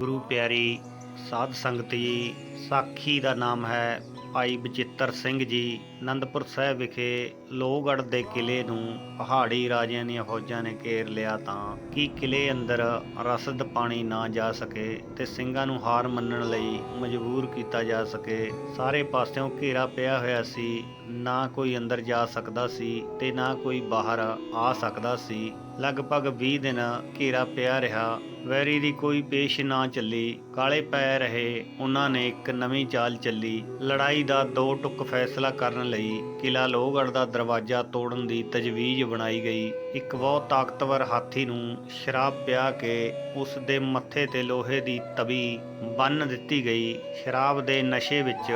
ਗੁਰੂ ਪਿਆਰੀ ਸਾਧ ਸੰਗਤ ਜੀ, ਸਾਖੀ ਦਾ ਨਾਮ ਹੈ ਭਾਈ ਬਚਿੱਤਰ ਸਿੰਘ ਜੀ ਆਨੰਦਪੁਰ ਸਾਹਿਬ ਵਿਖੇ ਲੋਹਗੜ੍ਹ ਦੇ ਕਿਲੇ ਨੂੰ ਪਹਾੜੀ ਰਾਜਿਆਂ ਦੀਆਂ ਫੌਜਾਂ ਨੇ ਘੇਰ ਲਿਆ ਤਾਂ ਕਿ ਕਿਲੇ ਅੰਦਰ ਰਸਦ ਪਾਣੀ ਨਾ ਜਾ ਸਕੇ ਤੇ ਸਿੰਘਾਂ ਨੂੰ ਹਾਰ ਮੰਨਣ ਲਈ ਮਜਬੂਰ ਕੀਤਾ ਜਾ ਸਕੇ। ਸਾਰੇ ਪਾਸਿਓਂ ਘੇਰਾ ਪਿਆ ਹੋਇਆ ਸੀ, ਨਾ ਕੋਈ ਅੰਦਰ ਜਾ ਸਕਦਾ ਸੀ ਤੇ ਨਾ ਕੋਈ ਬਾਹਰ ਆ ਸਕਦਾ ਸੀ। ਲਗਭਗ 20 ਦਿਨ ਘੇਰਾ ਪਿਆ ਰਿਹਾ। ਵੈਰੀ ਦੀ ਕੋਈ ਪੇਸ਼ ਨਾ ਚੱਲੀ। ਕਾਲੇ ਪੈ ਰਹੇ ਉਹਨਾਂ ਨੇ ਇੱਕ ਨਵੀਂ ਚਾਲ ਚੱਲੀ। ਲੜਾਈ ਦਾ ਦੋ ਟੁਕ ਫੈਸਲਾ ਕਰਨ ਲਈ ਕਿਲਾ ਲੋਹਗੜ੍ਹ ਦਾ ਦਰਵਾਜ਼ਾ ਤੋੜਨ ਦੀ ਤਜਵੀਜ਼ ਬਣਾਈ ਗਈ। ਇੱਕ ਬਹੁਤ ਤਾਕਤਵਰ ਹਾਥੀ ਨੂੰ ਸ਼ਰਾਬ ਪਿਆ ਕੇ ਉਸ ਦੇ ਮੱਥੇ ਤੇ ਲੋਹੇ ਦੀ ਤਵੀ ਬੰਨ ਦਿੱਤੀ ਗਈ। ਸ਼ਰਾਬ ਦੇ ਨਸ਼ੇ ਵਿੱਚ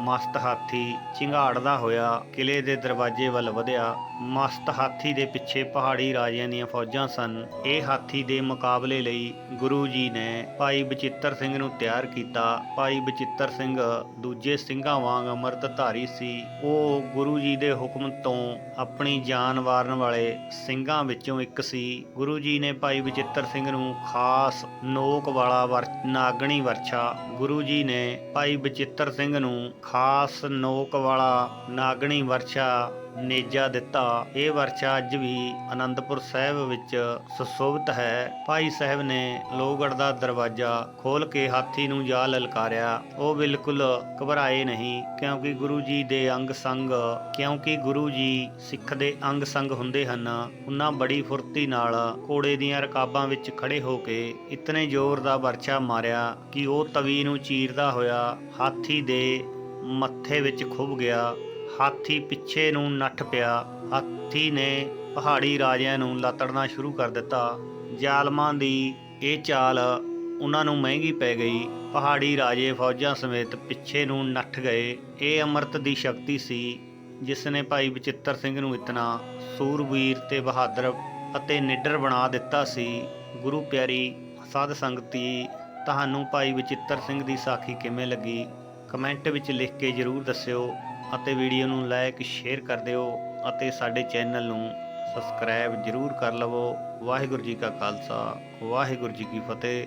ਮਸਤ ਹਾਥੀ ਝਿੰਗਾੜਦਾ ਹੋਇਆ ਕਿਲੇ ਦੇ ਦਰਵਾਜ਼ੇ ਵੱਲ ਵਧਿਆ। ਮਸਤ ਹਾਥੀ ਦੇ ਪਿੱਛੇ ਪਹਾੜੀ ਰਾਜਿਆਂ ਦੀਆਂ ਫੌਜਾਂ ਸਨ। ਇਹ ਹਾਥੀ ਦੇ ਮੁਕਾਬਲੇ ਲਈ ਗੁਰੂ ਜੀ ਨੇ ਭਾਈ ਬਚਿੱਤਰ ਸਿੰਘ ਨੂੰ ਤਿਆਰ ਕੀਤਾ। ਭਾਈ ਬਚਿੱਤਰ ਸਿੰਘ ਦੂਜੇ ਸਿੰਘਾਂ ਵਾਂਗ ਅੰਮ੍ਰਿਤਧਾਰੀ ਸੀ। ਉਹ ਗੁਰੂ ਜੀ ਦੇ ਹੁਕਮ ਤੋਂ ਆਪਣੀ ਜਾਨ ਵਾਰਨ ਵਾਲੇ ਸਿੰਘਾਂ ਵਿੱਚੋਂ ਇੱਕ ਸੀ। ਗੁਰੂ ਜੀ ਨੇ ਭਾਈ ਬਚਿੱਤਰ ਸਿੰਘ ਨੂੰ ਖਾਸ ਨੋਕ ਵਾਲਾ ਵਰ, ਨਾਗਣੀ ਵਰਛਾ। ਗੁਰੂ ਜੀ ਨੇ ਭਾਈ ਬਚਿੱਤਰ ਸਿੰਘ ਨੂੰ ਖਾਸ ਨੋਕ ਵਾਲਾ ਨਾਗਣੀ ਵਰਛਾ ਨੇਜਾ ਦਿੱਤਾ। ਇਹ ਵਰਛਾ ਅੱਜ ਵੀ ਅਨੰਦਪੁਰ ਸਾਹਿਬ ਵਿੱਚ ਸੁਸ਼ੋਭਿਤ ਹੈ। ਭਾਈ ਸਾਹਿਬ ਨੇ ਲੋਹਗੜ੍ਹ ਦਾ ਦਰਵਾਜ਼ਾ ਖੋਲ ਕੇ ਹਾਥੀ ਨੂੰ ਜਾ ਲਲਕਾਰਿਆ। ਉਹ ਬਿਲਕੁਲ ਘਬਰਾਏ ਨਹੀਂ, ਕਿਉਂਕਿ ਗੁਰੂ ਜੀ ਦੇ ਅੰਗ ਸੰਗ, ਕਿਉਂਕਿ ਗੁਰੂ ਜੀ ਸਿੱਖ ਦੇ ਅੰਗ ਸੰਗ ਹੁੰਦੇ ਹਨ, ਉਹਨਾਂ ਬੜੀ ਫੁਰਤੀ ਨਾਲ ਘੋੜੇ ਦੀਆਂ ਰਕਾਬਾਂ ਵਿੱਚ ਖੜੇ ਹੋ ਕੇ ਇਤਨੇ ਜ਼ੋਰ ਦਾ ਵਰਛਾ ਮਾਰਿਆ ਕਿ ਉਹ ਤਵੀ ਨੂੰ ਚੀਰਦਾ ਹੋਇਆ ਹਾਥੀ ਦੇ ਮੱਥੇ ਵਿੱਚ ਖੁੱਭ ਗਿਆ, ਹਾਥੀ ਪਿੱਛੇ ਨੂੰ ਨੱਠ ਪਿਆ, ਹਾਥੀ ਨੇ ਪਹਾੜੀ ਰਾਜਿਆਂ ਨੂੰ ਲਾਤੜਨਾ ਸ਼ੁਰੂ ਕਰ ਦਿੱਤਾ। ਜ਼ਾਲਮਾਂ ਦੀ ਇਹ ਚਾਲ ਉਹਨਾਂ ਨੂੰ ਮਹਿੰਗੀ ਪੈ ਗਈ। ਪਹਾੜੀ ਰਾਜੇ ਫੌਜਾਂ ਸਮੇਤ ਪਿੱਛੇ ਨੂੰ ਨੱਠ ਗਏ। ਇਹ ਅੰਮ੍ਰਿਤ ਦੀ ਸ਼ਕਤੀ ਸੀ, ਜਿਸ ਨੇ ਭਾਈ ਬਚਿੱਤਰ ਸਿੰਘ ਨੂੰ ਇਤਨਾ ਸੂਰਬੀਰ ਤੇ ਬਹਾਦਰ ਅਤੇ ਨਿੱਡਰ ਬਣਾ ਦਿੱਤਾ ਸੀ। ਗੁਰੂ ਪਿਆਰੀ ਸਾਧ ਸੰਗਤੀ, ਤੁਹਾਨੂੰ ਭਾਈ ਬਚਿੱਤਰ ਸਿੰਘ ਦੀ ਸਾਖੀ ਕਿਵੇਂ ਲੱਗੀ? ਕਮੈਂਟ ਵਿੱਚ ਲਿਖ ਕੇ ਜਰੂਰ ਦੱਸਿਓ ਅਤੇ ਵੀਡੀਓ ਨੂੰ ਲਾਈਕ ਸ਼ੇਅਰ ਕਰ ਦਿਓ ਅਤੇ ਸਾਡੇ ਚੈਨਲ ਨੂੰ ਸਬਸਕ੍ਰਾਈਬ ਜਰੂਰ ਕਰ ਲਵੋ। ਵਾਹਿਗੁਰੂ ਜੀ ਕਾ ਖਾਲਸਾ, ਵਾਹਿਗੁਰੂ ਜੀ ਕੀ ਫਤਿਹ।